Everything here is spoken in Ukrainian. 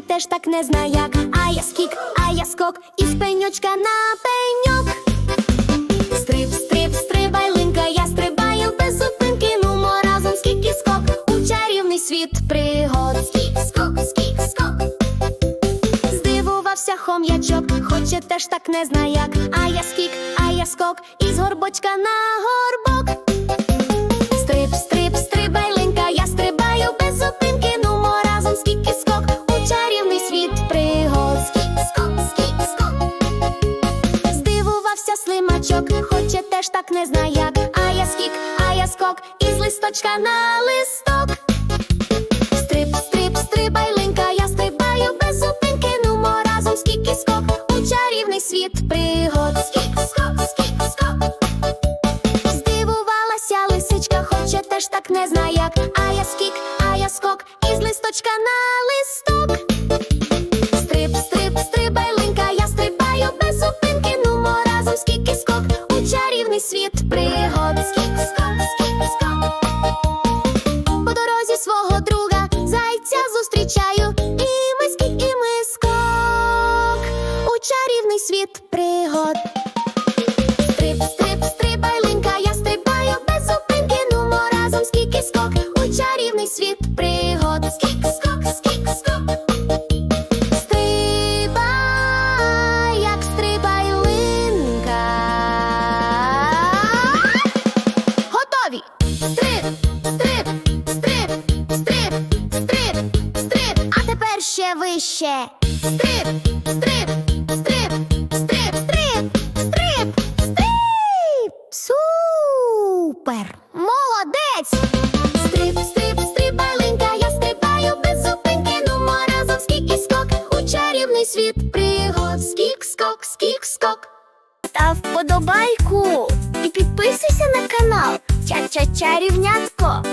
теж так не зна як. А я скік, а я скок, із пеньочка на пеньок. Стрип, стрип, стрибай, линка, я стрибаю без зупинки. Нумо разом скік і скок у чарівний світ пригод. Скік, скок, скік, скок. Здивувався хом'ячок, хоче теж так не зна як. А я скік, а я скок, із горбочка на горбок. Так не зна як. А я скік, а я скок, із листочка на листок. Стрип, стрип, стрибай, линка, я стрибаю без зупинки. Нумо разом скік і скок у чарівний світ пригод. Скік, скок, скік, скок. Здивувалася лисичка, хоче теж так не зна як. А я скік, а я скок, із листочка на листок. Світ пригод. Скік, скок, скік, скок. По дорозі свого друга зайця зустрічаю. І ми скік, і ми скок у чарівний світ пригод. Я стрибаю без зупинки. Нумо разом скік і скок у чарівний світ пригод. Скік, скок, Стрип, стрип, стрип, стрип, стрип. А тепер ще вище. Стрип, стрип, стрип, стрип, стрип, стрип, стрип. Супер! Молодець! Стрип, стрип, стрибай, я стрибаю без зупинки. Нумо разом скік і скок у чарівний світ пригод. Скік, скок, скік, скок. Став вподобайку і підписуйся на канал Ча-ча-чарівнятко.